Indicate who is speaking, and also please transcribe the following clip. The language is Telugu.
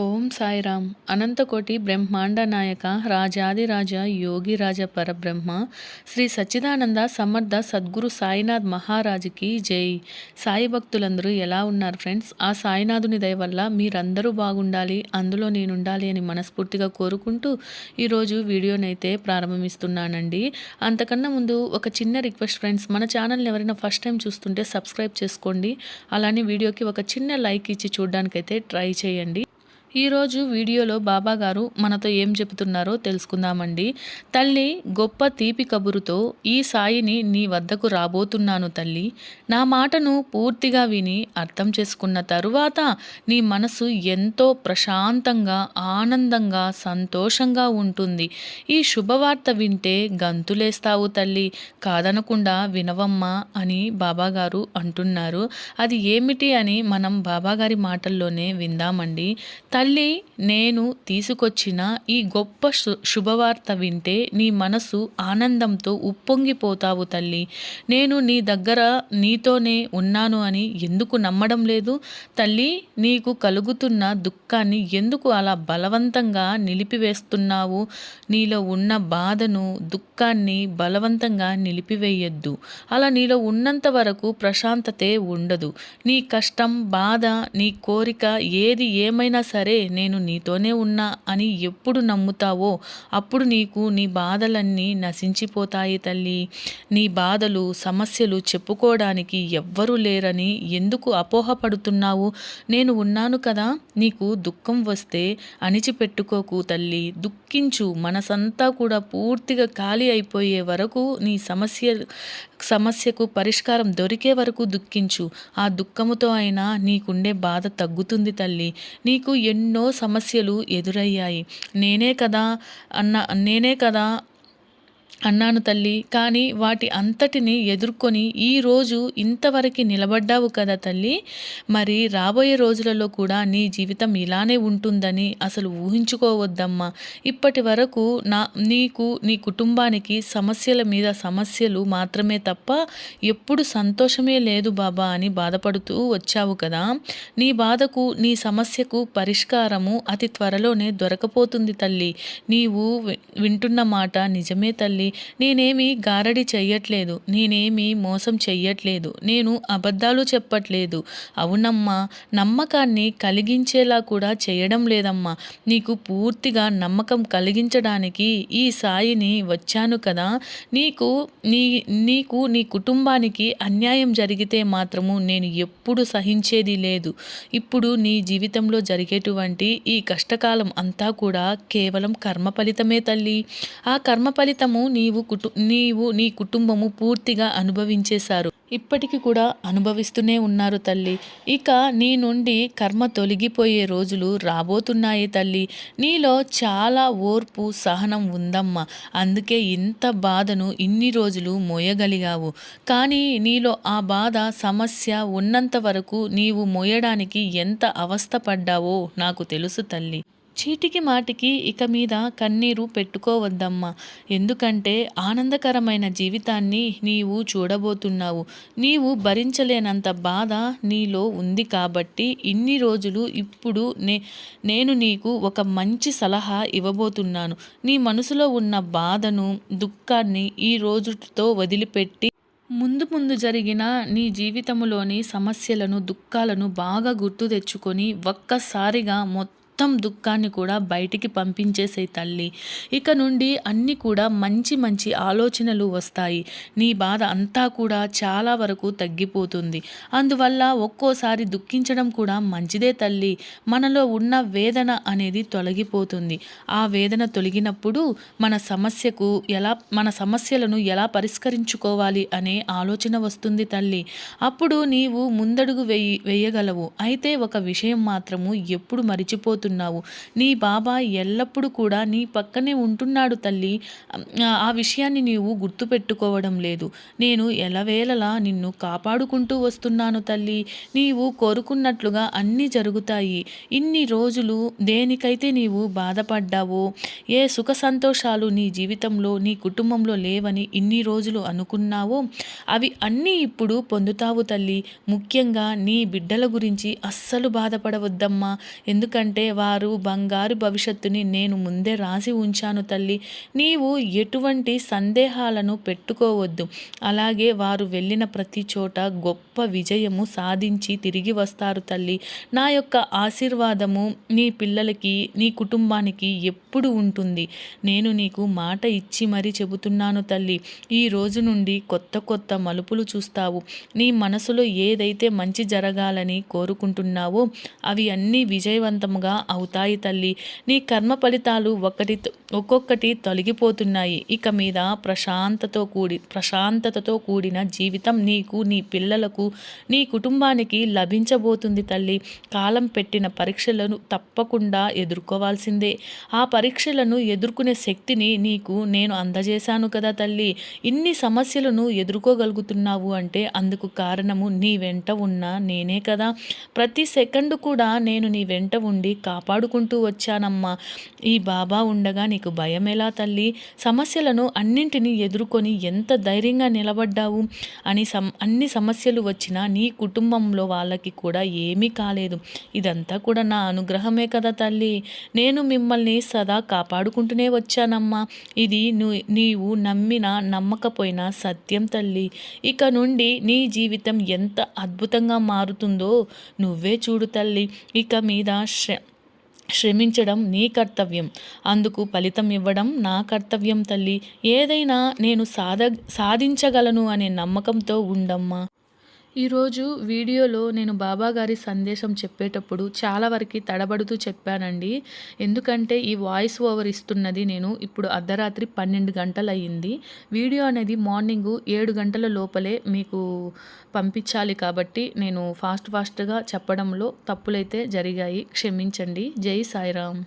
Speaker 1: ఓం సాయిరామ్. అనంతకోటి బ్రహ్మాండ నాయక రాజాదిరాజ యోగిరాజ పరబ్రహ్మ శ్రీ సచ్చిదానంద సమర్థ సద్గురు సాయినాథ్ మహారాజుకి జై. సాయి భక్తులందరూ ఎలా ఉన్నారు ఫ్రెండ్స్? ఆ సాయినాథుని దయ వల్ల మీరందరూ బాగుండాలి అందులో నేనుండాలి అని మనస్ఫూర్తిగా కోరుకుంటూ ఈరోజు వీడియోనైతే ప్రారంభమిస్తున్నానండి అంతకన్నా ముందు ఒక చిన్న రిక్వెస్ట్ ఫ్రెండ్స్ మన ఛానల్ని ఎవరైనా ఫస్ట్ టైం చూస్తుంటే సబ్స్క్రైబ్ చేసుకోండి. అలానే వీడియోకి ఒక చిన్న లైక్ ఇచ్చి చూడడానికైతే ట్రై చేయండి. ఈరోజు వీడియోలో బాబాగారు మనతో ఏం చెబుతున్నారో తెలుసుకుందామండి. తల్లి గొప్ప తీపి కబురుతో ఈ సాయిని నీ వద్దకు రాబోతున్నాను తల్లి. నా మాటను పూర్తిగా విని అర్థం చేసుకున్న తరువాత నీ మనసు ఎంతో ప్రశాంతంగా ఆనందంగా సంతోషంగా ఉంటుంది. ఈ శుభవార్త వింటే గంతులేస్తావు తల్లి. కాదనకుండా వినవమ్మా అని బాబాగారు అంటున్నారు. అది ఏమిటి అని మనం బాబాగారి మాటల్లోనే విందామండి. తల్లి నేను తీసుకొచ్చిన ఈ గొప్ప శు శుభవార్త వింటే నీ మనసు ఆనందంతో ఉప్పొంగిపోతావు తల్లి. నేను నీ దగ్గర నీతోనే ఉన్నాను అని ఎందుకు నమ్మడం లేదు? తల్లి నీకు కలుగుతున్న దుఃఖాన్ని ఎందుకు అలా బలవంతంగా నిలిపివేస్తున్నావు? నీలో ఉన్న బాధను దుఃఖాన్ని బలవంతంగా నిలిపివేయద్దు. అలా నీలో ఉన్నంత వరకు ప్రశాంతతే ఉండదు. నీ కష్టం బాధ నీ కోరిక ఏది ఏమైనా సరే నేను నీతోనే ఉన్నా అని ఎప్పుడు నమ్ముతావో అప్పుడు నీకు నీ బాధలన్నీ నశించిపోతాయి తల్లి. నీ బాధలు సమస్యలు చెప్పుకోవడానికి ఎవ్వరూ లేరని ఎందుకు అపోహపడుతున్నావు? నేను ఉన్నాను కదా నీకు దుఃఖం వస్తే అణిచిపెట్టుకోకు తల్లి. దుఃఖించు మనసంతా కూడా పూర్తిగా ఖాళీ అయిపోయే వరకు నీ సమస్య సమస్యకు పరిష్కారం దొరికే వరకు దుఃఖించు. ఆ దుఃఖముతో అయినా నీకుండే బాధ తగ్గుతుంది తల్లి. నీకు ఎన్నో ఎన్నో సమస్యలు ఎదురయ్యాయి. నేనే కదా అన్న నేనే కదా అన్నాను తల్లి కానీ వాటి అంతటిని ఎదుర్కొని ఈరోజు ఇంతవరకు నిలబడ్డావు కదా తల్లి. మరి రాబోయే రోజులలో కూడా నీ జీవితం ఇలానే ఉంటుందని అసలు ఊహించుకోవద్దమ్మా. ఇప్పటి వరకు నా నీకు నీ కుటుంబానికి సమస్యల మీద సమస్యలు మాత్రమే తప్ప ఎప్పుడు సంతోషమే లేదు బాబా అని బాధపడుతూ వచ్చావు కదా. నీ బాధకు నీ సమస్యకు పరిష్కారము అతి త్వరలోనే దొరకపోతుంది తల్లి. నీవు వింటున్న మాట నిజమే తల్లి. నేనేమి గారడి చెయ్యట్లేదు నేనేమి మోసం చెయ్యట్లేదు నేను అబద్ధాలు చెప్పట్లేదు. అవునమ్మా నమ్మకాన్ని కలిగించేలా కూడా చేయడం లేదమ్మా. నీకు పూర్తిగా నమ్మకం కలిగించడానికి ఈ సాయిని వచ్చాను కదా. నీకు నీ నీకు నీ కుటుంబానికి అన్యాయం జరిగితే మాత్రము నేను ఎప్పుడు సహించేది లేదు. ఇప్పుడు నీ జీవితంలో జరిగేటువంటి ఈ కష్టకాలం అంతా కూడా కేవలం కర్మ ఫలితమే తల్లి. ఆ కర్మ ఫలితము నీవు కుటు నీవు నీ కుటుంబము పూర్తిగా అనుభవించేశారు. ఇప్పటికి కూడా అనుభవిస్తూనే ఉన్నారు తల్లి. ఇక నీ నుండి కర్మ తొలగిపోయే రోజులు రాబోతున్నాయి తల్లి. నీలో చాలా ఓర్పు సహనం ఉందమ్మా. అందుకే ఇంత బాధను ఇన్ని రోజులు మోయగలిగావు. కానీ నీలో ఆ బాధ సమస్య ఉన్నంత వరకు నీవు మోయడానికి ఎంత అవస్థ పడ్డావో నాకు తెలుసు తల్లి. చీటికి మాటికి ఇక మీద కన్నీరు పెట్టుకోవద్దమ్మా. ఎందుకంటే ఆనందకరమైన జీవితాన్ని నీవు చూడబోతున్నావు. నీవు భరించలేనంత బాధ నీలో ఉంది కాబట్టి ఇన్ని రోజులు ఇప్పుడు నే నేను నీకు ఒక మంచి సలహా ఇవ్వబోతున్నాను. నీ మనసులో ఉన్న బాధను దుఃఖాన్ని ఈ రోజుతో వదిలిపెట్టి ముందు ముందు జరిగిన నీ జీవితంలోని సమస్యలను దుఃఖాలను బాగా గుర్తు తెచ్చుకొని ఒక్కసారిగా మొత్తం మొత్తం దుఃఖాన్ని కూడా బయటికి పంపించేసే తల్లి. ఇక నుండి అన్నీ కూడా మంచి మంచి ఆలోచనలు వస్తాయి. నీ బాధ అంతా కూడా చాలా వరకు తగ్గిపోతుంది. అందువల్ల ఒక్కోసారి దుఃఖించడం కూడా మంచిదే తల్లి. మనలో ఉన్న వేదన అనేది తొలగిపోతుంది. ఆ వేదన తొలగినప్పుడు మన సమస్యకు ఎలా మన సమస్యలను ఎలా పరిష్కరించుకోవాలి అనే ఆలోచన వస్తుంది తల్లి. అప్పుడు నీవు ముందడుగు వేయి వేయగలవు. అయితే ఒక విషయం మాత్రము ఎప్పుడు మరిచిపోతుంది పోతున్నావు. నీ బాబా ఎల్లప్పుడూ కూడా నీ పక్కనే ఉంటున్నాడు తల్లి. ఆ విషయాన్ని నీవు గుర్తుపెట్టుకోవడం లేదు. నేను ఎలవేళలా నిన్ను కాపాడుకుంటూ వస్తున్నాను తల్లి. నీవు కోరుకున్నట్లుగా అన్నీ జరుగుతాయి. ఇన్ని రోజులు దేనికైతే నీవు బాధపడ్డావో ఏ సుఖ సంతోషాలు నీ జీవితంలో నీ కుటుంబంలో లేవని ఇన్ని రోజులు అనుకున్నావో అవి అన్నీ ఇప్పుడు పొందుతావు తల్లి. ముఖ్యంగా నీ బిడ్డల గురించి అస్సలు బాధపడవద్దమ్మా. ఎందుకంటే వారు బంగారు భవిష్యత్తుని నేను ముందే రాసి ఉంచాను తల్లి. నీవు ఎటువంటి సందేహాలను పెట్టుకోవద్దు. అలాగే వారు వెళ్ళిన ప్రతి చోట గొప్ప విజయము సాధించి తిరిగి వస్తారు తల్లి. నా యొక్క ఆశీర్వాదము నీ పిల్లలకి నీ కుటుంబానికి ఎప్పుడు ఉంటుంది. నేను నీకు మాట ఇచ్చి మరీ చెబుతున్నాను తల్లి. ఈ రోజు నుండి కొత్త కొత్త మలుపులు చూస్తావు. నీ మనసులో ఏదైతే మంచి జరగాలని కోరుకుంటున్నావో అవి అన్నీ విజయవంతముగా అవుతాయి తల్లి. నీ కర్మ ఫలితాలు ఒకటి ఒక్కొక్కటి తొలగిపోతున్నాయి. ఇక మీద ప్రశాంతతో కూడి ప్రశాంతతతో కూడిన జీవితం నీకు నీ పిల్లలకు నీ కుటుంబానికి లభించబోతుంది తల్లి. కాలం పెట్టిన పరీక్షలను తప్పకుండా ఎదుర్కోవాల్సిందే. ఆ పరీక్షలను ఎదుర్కొనే శక్తిని నీకు నేను అందజేశాను కదా తల్లి. ఇన్ని సమస్యలను ఎదుర్కోగలుగుతున్నావు అంటే అందుకు కారణము నీ వెంట ఉన్న నేనే కదా. ప్రతి సెకండ్ కూడా నేను నీ వెంట ఉండి కాపాడుకుంటూ వచ్చానమ్మా. ఈ బాబా ఉండగా నీకు భయం ఎలా తల్లి? సమస్యలను అన్నింటినీ ఎదుర్కొని ఎంత ధైర్యంగా నిలబడ్డావు? అని సమ్ అన్ని సమస్యలు వచ్చినా నీ కుటుంబంలో వాళ్ళకి కూడా ఏమీ కాలేదు. ఇదంతా కూడా నా అనుగ్రహమే కదా తల్లి. నేను మిమ్మల్ని సదా కాపాడుకుంటూనే వచ్చానమ్మా. ఇది నీవు నమ్మిన నమ్మకపోయినా సత్యం తల్లి. ఇక నుండి నీ జీవితం ఎంత అద్భుతంగా మారుతుందో నువ్వే చూడు తల్లి. ఇక మీద శ్ర శ్రమించడం నీ కర్తవ్యం. అందుకు ఫలితం ఇవ్వడం నా కర్తవ్యం తల్లి. ఏదైనా నేను సాధ సాధించగలను అనే నమ్మకంతో ఉండమ్మా. ఈరోజు వీడియోలో నేను బాబా గారి సందేశం చెప్పేటప్పుడు చాలా వరకు తడబడుతూ చెప్పానండి. ఎందుకంటే ఈ వాయిస్ ఓవర్ ఇస్తున్నది నేను ఇప్పుడు అర్ధరాత్రి పన్నెండు గంటలయ్యింది. వీడియో అనేది మార్నింగ్ ఏడు గంటల లోపలే మీకు పంపించాలి కాబట్టి నేను ఫాస్ట్ ఫాస్ట్గా చెప్పడంలో తప్పులైతే జరిగాయి. క్షమించండి. జై సాయిరామ్.